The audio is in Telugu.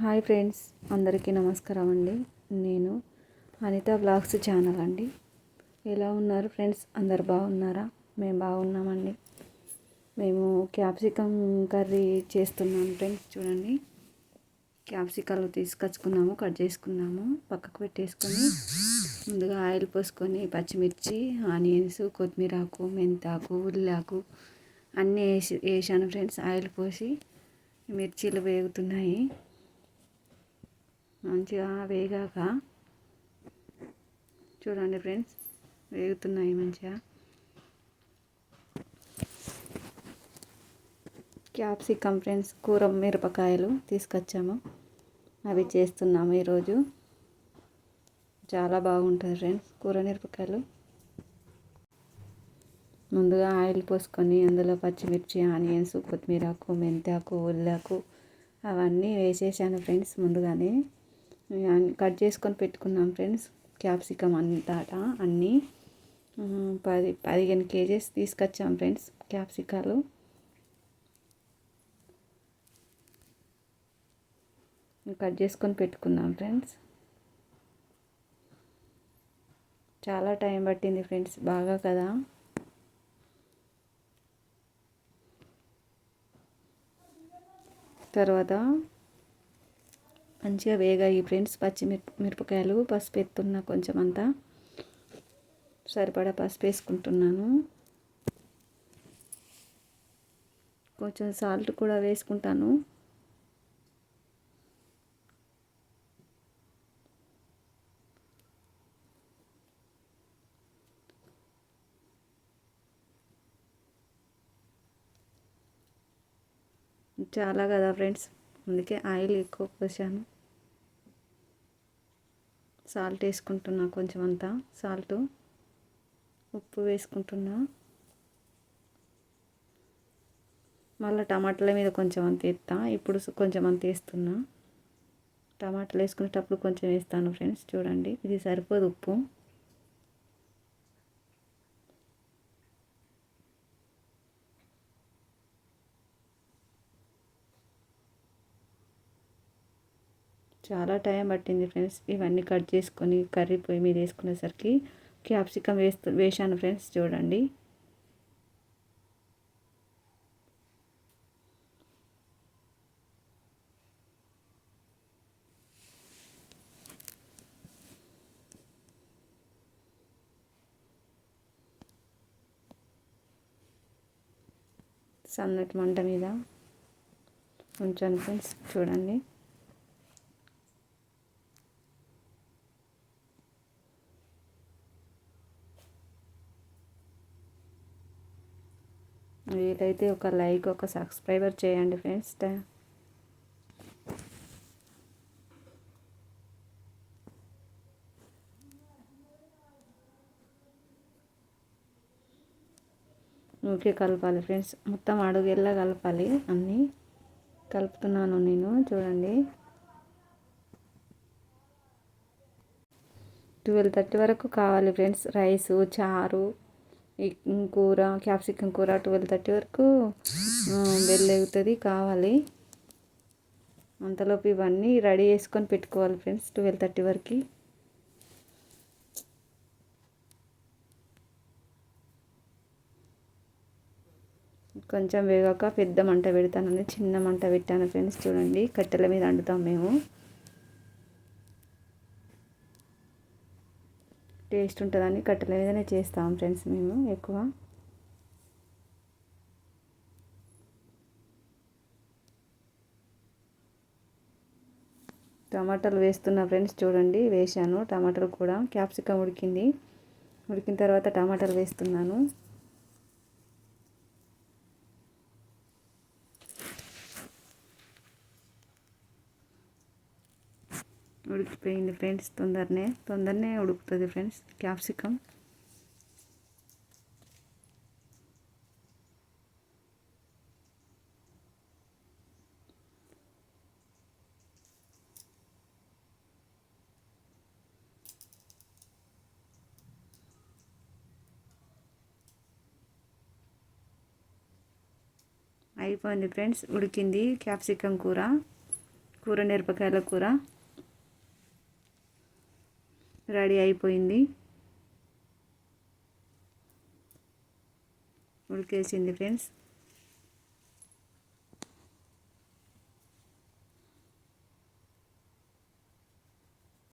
హాయ్ ఫ్రెండ్స్ అందరికీ నమస్కారం అండి. నేను అనిత బ్లాగ్స్ ఛానల్ అండి. ఎలా ఉన్నారు ఫ్రెండ్స్? అందరు బాగున్నారా? మేము బాగున్నామండి. మేము క్యాప్సికమ్ కర్రీ చేస్తున్నాం ఫ్రెండ్స్ చూడండి. క్యాప్సికాలు తీసుకొచ్చుకున్నాము కట్ చేసుకున్నాము పక్కకు పెట్టేసుకొని ముందుగా ఆయిల్ పోసుకొని పచ్చిమిర్చి ఆనియన్స్ కొత్తిమీరాకు మెంతాకు ఉల్లాకు అన్నీ వేసి వేసాను ఫ్రెండ్స్. ఆయిల్ పోసి మిర్చీలు వేగుతున్నాయి. మంచిగా వేగాక చూడండి ఫ్రెండ్స్ వేగుతున్నాయి మంచిగా. క్యాప్సికమ్ ఫ్రెండ్స్ కూర మిరపకాయలు తీసుకొచ్చాము. అవి చేస్తున్నాము ఈరోజు. చాలా బాగుంటుంది ఫ్రెండ్స్ కూర మిరపకాయలు. ముందుగా ఆయిల్ పోసుకొని అందులో పచ్చిమిర్చి ఆనియన్స్ కొత్తిమీరాకు మెంతాకు ఉల్లాకు అవన్నీ వేసేసాను ఫ్రెండ్స్ ముందుగానే. కట్ చేసుకొని పెట్టుకున్నాం ఫ్రెండ్స్. క్యాప్సికమ్ అంతా అన్నీ. పది పదిహేను కేజీస్ తీసుకొచ్చాం ఫ్రెండ్స్ క్యాప్సికాలు. కట్ చేసుకొని పెట్టుకున్నాం ఫ్రెండ్స్. చాలా టైం పట్టింది ఫ్రెండ్స్ బాగా కదా. తర్వాత మంచిగా వేగాయి ఫ్రెండ్స్. పచ్చిమిరప మిరపకాయలు పసుపు ఎత్తున్నా కొంచెం అంతా సరిపడా పసుపు వేసుకుంటున్నాను. కొంచెం సాల్ట్ కూడా వేసుకుంటాను. చాలా కదా ఫ్రెండ్స్. అందుకే ఆయిల్ ఎక్కువ పోసాను. సాల్ట్ వేసుకుంటున్నా కొంచెం అంతా. సాల్ట్ ఉప్పు వేసుకుంటున్నా. మళ్ళీ టమాటాల మీద కొంచెం అంత వేస్తా. ఇప్పుడు కొంచెం అంత వేస్తున్నా. టమాటాలు వేసుకునేటప్పుడు కొంచెం వేస్తాను ఫ్రెండ్స్. చూడండి. ఇది సరిపోదు ఉప్పు. చాలా టైం పట్టింది ఫ్రెండ్స్. ఇవన్నీ కట్ చేసుకొని కర్రీ పొయ్యి మీద వేసుకునేసరికి క్యాప్సికమ్ వేస్తు వేసాను ఫ్రెండ్స్ చూడండి. సన్నటి మంట మీద ఉంచాను ఫ్రెండ్స్. చూడండి. వీలైతే ఒక లైక్ ఒక సబ్స్క్రైబర్ చేయండి ఫ్రెండ్స్. ఓకే కలపాలి ఫ్రెండ్స్. మొత్తం అడుగెల్లా కలపాలి అన్నీ. కలుపుతున్నాను నేను చూడండి. ట్వెల్వ్ థర్టీ వరకు కావాలి ఫ్రెండ్స్. రైసు చారు కూర క్యాప్సికం కూర ట్వెల్వ్ థర్టీ వరకు బెల్ ఎగుతుంది కావాలి. అంతలోపు ఇవన్నీ రెడీ చేసుకొని పెట్టుకోవాలి ఫ్రెండ్స్ ట్వెల్వ్ థర్టీ వరకు. కొంచెం వేగాక పెద్ద మంట పెడతానని చిన్న మంట పెట్టాను ఫ్రెండ్స్ చూడండి. కట్టెల మీద వండుతాం మేము. టేస్ట్ ఉంటుందని కట్టెల మీదనే చేస్తాం ఫ్రెండ్స్ మేము ఎక్కువ. టమాటాలు వేస్తున్నా ఫ్రెండ్స్ చూడండి వేసాను టమాటాలు కూడా క్యాప్సికమ్ ఉడికింది. ఉడికిన తర్వాత టమాటాలు వేస్తున్నాను. ఉడికిపోయింది ఫ్రెండ్స్ తొందరనే తొందరనే ఉడుకుతుంది ఫ్రెండ్స్ క్యాప్సికమ్. అయిపోయింది ఫ్రెండ్స్ ఉడికింది క్యాప్సికమ్ కూర కూర మిరపకాయల కూర. రెడీ అయిపోయింది. ఉడికేసింది ఫ్రెండ్స్.